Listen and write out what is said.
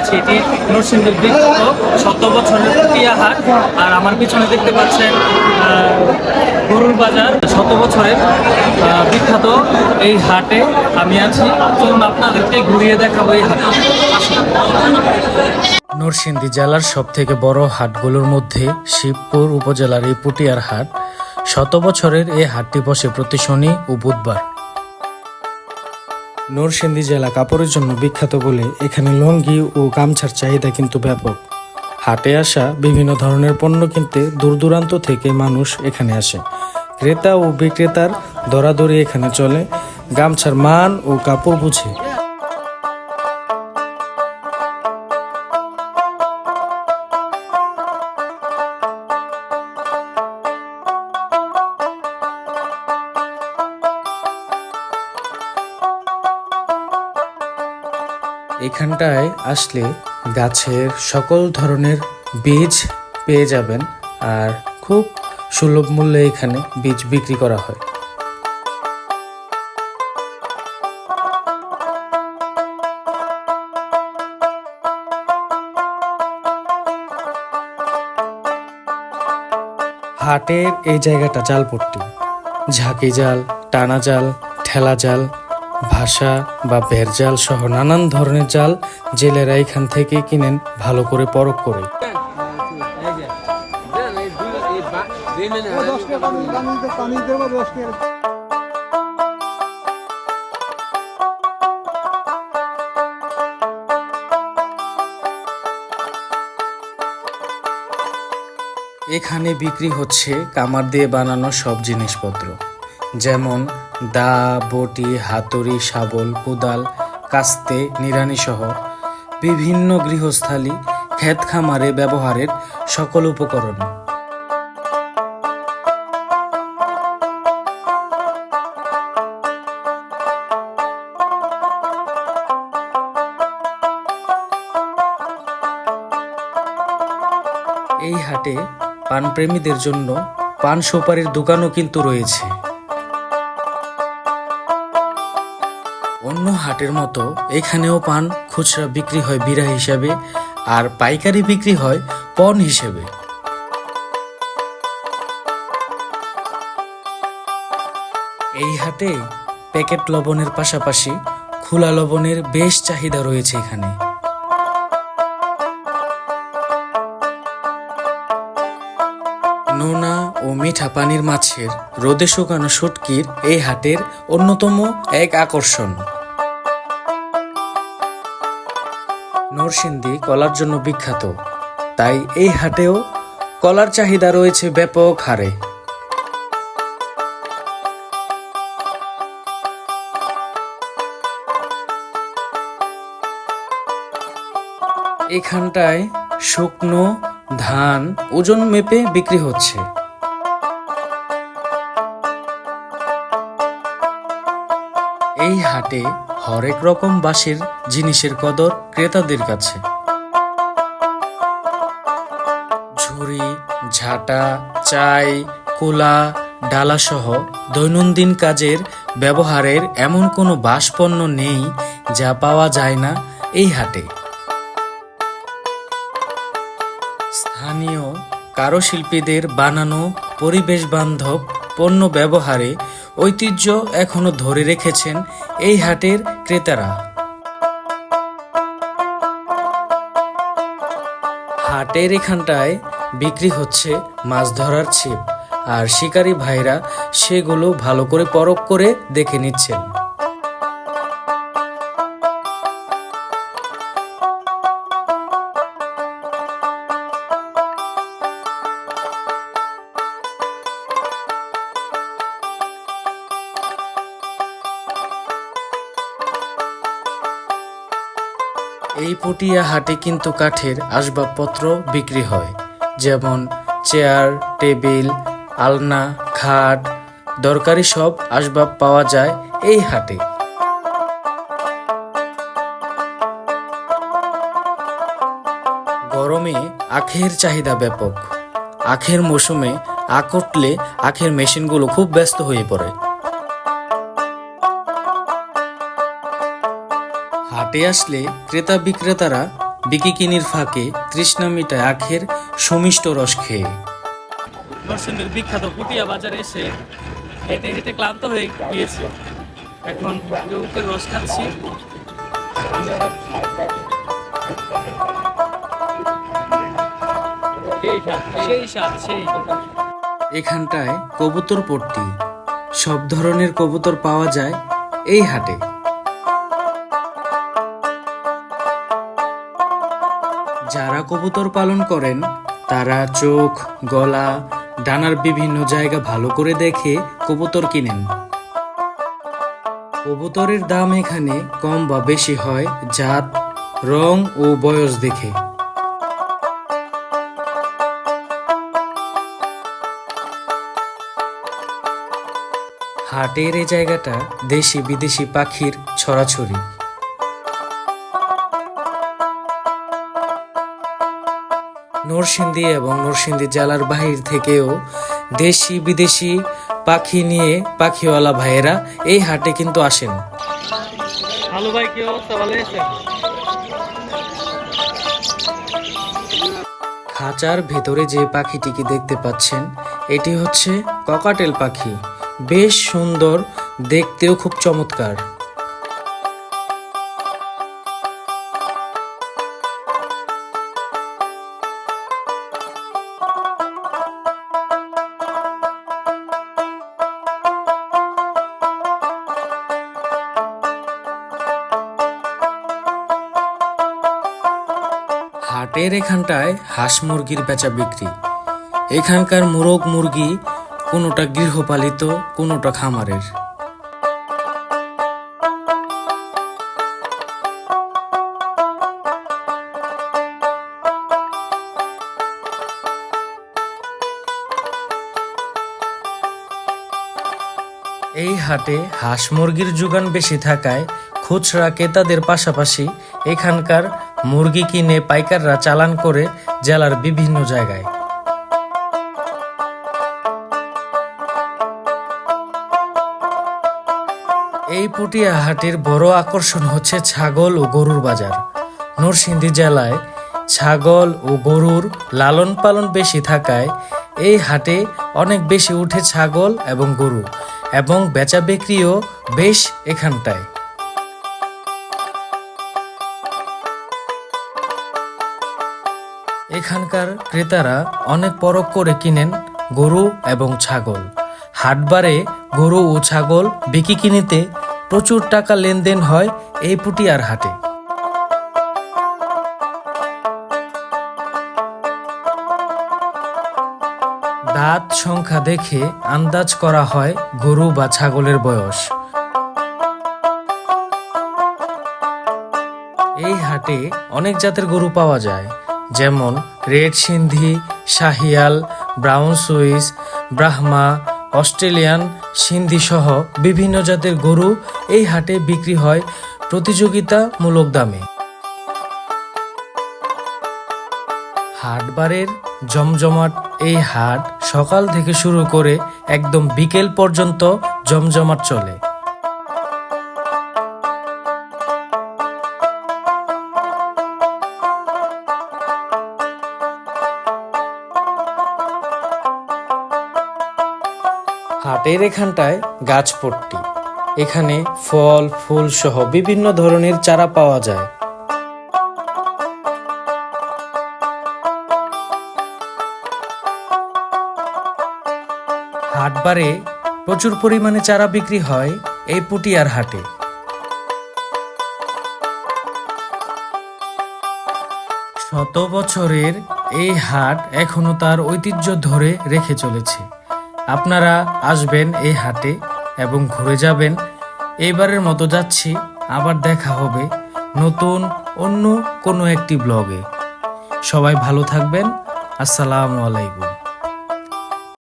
আছি এটি নরসিংদীর বিখ্যাত শত বছরের পুটিয়া হাট। আর আমার পিছনে দেখতে পাচ্ছেন গরুর বাজার। শত বছরের বিখ্যাত এই হাটে আমি আছি। চলুন আপনাদেরকে ঘুরিয়ে দেখাবো এই হাট নরসিংদী জেলার সব থেকে বড় হাটগুলোর মধ্যে শিবপুর উপজেলার এই পুটিয়ার হাট। শত বছরের এই হাটটি বসে প্রতি শনি ও বুধবার। নরসিংদী জেলা কাপড়ের জন্য বিখ্যাত বলে এখানে লুঙ্গি ও গামছার চাহিদা কিন্তু ব্যাপক। হাটে আসা বিভিন্ন ধরনের পণ্য কিনতে দূর দূরান্ত থেকে মানুষ এখানে আসে। ক্রেতা ও বিক্রেতার দরাদরি এখানে চলে। গামছার মান ও কাপড় বুঝে। এখানটায় আসলে গাছের সকল ধরনের বীজ পেয়ে যাবেন আর খুব সুলভ মূল্যে এখানে বীজ বিক্রি করা হয়। হাটের এই জায়গাটা জালপট্টি ঝাঁকি জাল, টানা জাল, ঠেলা জাল ভাষা বা বের জাল সহ নানান ধরনের জাল জেলেরা এখান থেকে কিনেন ভালো করে পরখ করে। এখানে বিক্রি হচ্ছে কামার দিয়ে বানানো সব জিনিসপত্র। যেমন দা, বটি, হাতুড়ি, শাবল, কোদাল, কাস্তে নিড়ানি সহ বিভিন্ন গৃহস্থালী ক্ষেত খামারে ব্যবহারের সকল উপকরণ। এই হাটে পানপ্রেমীদের জন্য পান সুপারির দোকানও কিন্তু রয়েছে। অন্য হাটের মতো এখানেও পান, খুচরা বিক্রি হয় বিড়া হিসাবে আর পাইকারি বিক্রি হয় পণ হিসেবে। এই হাটে প্যাকেট লবণের পাশাপাশি খোলা লবণের বেশ চাহিদা রয়েছে এখানে। নোনা ও মিঠা পানির মাছের রোদে শুকানো শুটকির এই হাটের অন্যতম এক আকর্ষণ। নরসিংদী কলার জন্য বিখ্যাত। তাই এই হাটেও কলার চাহিদা রয়েছে ব্যাপক হারে। এখানটায় শুকনো ধান ওজন মেপে বিক্রি হচ্ছে। এই হাটে হরেক রকম বাঁশের জিনিসের কদর ক্রেতাদের কাছে। ঝুড়ি, ঝাঁটা, চাই, কোলা ডালা সহ দৈনন্দিন কাজের ব্যবহারের এমন কোনো বাঁশপণ্য নেই যা পাওয়া যায় না এই হাটে। স্থানীয় কারুশিল্পীদের বানানো পরিবেশ বান্ধব পণ্য ব্যবহারে ঐতিহ্য এখনও ধরে রেখেছেন এই হাটের ক্রেতারা। হাটের এখানটায় বিক্রি হচ্ছে মাছ ধরার ছিপ, আর শিকারী ভাইরা সেগুলো ভালো করে পরখ করে দেখে নিচ্ছেন। এই পটিয়া হাটে কিন্তু কাঠের আসবাবপত্র বিক্রি হয়, যেমন চেয়ার, টেবিল, আলনা, খাট, দরকারি সব আসবাব পাওয়া যায় এই হাটে। গরমে আখের চাহিদা ব্যাপক। আখের মৌসুমে আখ উঠলে আখের মেশিনগুলো খুব ব্যস্ত হয়ে পড়ে। হাটে আসলে ক্রেতা বিক্রেতারা বিকিকিনির ফাঁকে তৃষ্ণা মিটায় আখের সুমিষ্ট রস খেয়ে। নরসিংদীর বিখ্যাত পুটিয়া বাজারে এসে হেঁটে হেঁটে ক্লান্ত হয়ে গিয়েছে। এখন রস খাচ্ছি। সেই স্বাদ সেই। এখানটায় কবুতর পট্টি। সব ধরনের কবুতর পাওয়া যায় এই হাটে। যারা কবুতর পালন করেন, তারা চোখ, গলা, ডানার বিভিন্ন জায়গা ভালো করে দেখে কবুতর কিনেন। কবুতরের দাম এখানে কম বা বেশি হয় জাত, রং ও বয়স দেখে। হাটের এই জায়গাটা দেশি বিদেশি পাখির ছড়াছড়ি। নরসিংদী এবং নরসিংদী জেলার বাহির থেকেও দেশি বিদেশি পাখি নিয়ে পাখিওয়ালা ভাইয়েরা এই হাটে কিন্তু আসেন। ভালো ভাই কি অবস্থা? ভালো আছেন? খাঁচার ভেতরে যে পাখিটিকে দেখতে পাচ্ছেন এটি হচ্ছে ককাটেল পাখি। বেশ সুন্দর দেখতেও খুব চমৎকার। হাটের এখানটায় হাঁস মুরগির বেচা বিক্রি। এখানকার মোরগ মুরগি কোনোটা গৃহপালিত, কোনোটা খামারের। এই হাটে হাঁস মুরগির যোগান বেশি থাকায় খুচরা ক্রেতাদের পাশাপাশি এখানকার মুরগি কিনে পাইকাররা চালান করে জেলার বিভিন্ন জায়গায়। এই পুটিয়া হাটের বড় আকর্ষণ হচ্ছে ছাগল ও গরুর বাজার। নরসিংদী জেলায় ছাগল ও গরুর লালন পালন বেশি থাকায় এই হাটে অনেক বেশি উঠে ছাগল এবং গরু এবং বেচা বিক্রিও বেশ এখানটায়। এখানকার ক্রেতারা অনেক পরখ করে কিনেন গরু এবং ছাগল। হাটবারে গরু ও ছাগল বিকি কিনিতে প্রচুর টাকা লেনদেন হয় এই পুটিয়ার হাটে। দাঁত সংখ্যা দেখে আন্দাজ করা হয় গরু বা ছাগলের বয়স। এই হাটে অনেক জাতের গরু পাওয়া যায়। যেমন red Sindhi, Sahiwal, brown Swiss, Brahma, Australian Sindhi সহ বিভিন্ন জাতের গরু এই হাটে বিক্রি হয় প্রতিযোগিতামূলক দামে। হাটবারের জমজমাট এই হাট সকাল থেকে শুরু করে একদম বিকেল পর্যন্ত জমজমাট চলে। হাটের এখানটায় গাছপট্টি এখানে ফল, ফুল সহ বিভিন্ন ধরনের চারা পাওয়া যায়। হাটবারে প্রচুর পরিমাণে চারা বিক্রি হয় এই পুটিয়ার হাটে। শত বছরের এই হাট এখনও তার ঐতিহ্য ধরে রেখে চলেছে। আপনারা আসবেন এই হাটে এবং ঘুরে যাবেন। এবারের মতো যাচ্ছি, আবার দেখা হবে নতুন, অন্য কোনো একটি ব্লগে। সবাই ভালো থাকবেন। আসসালামু আলাইকুম।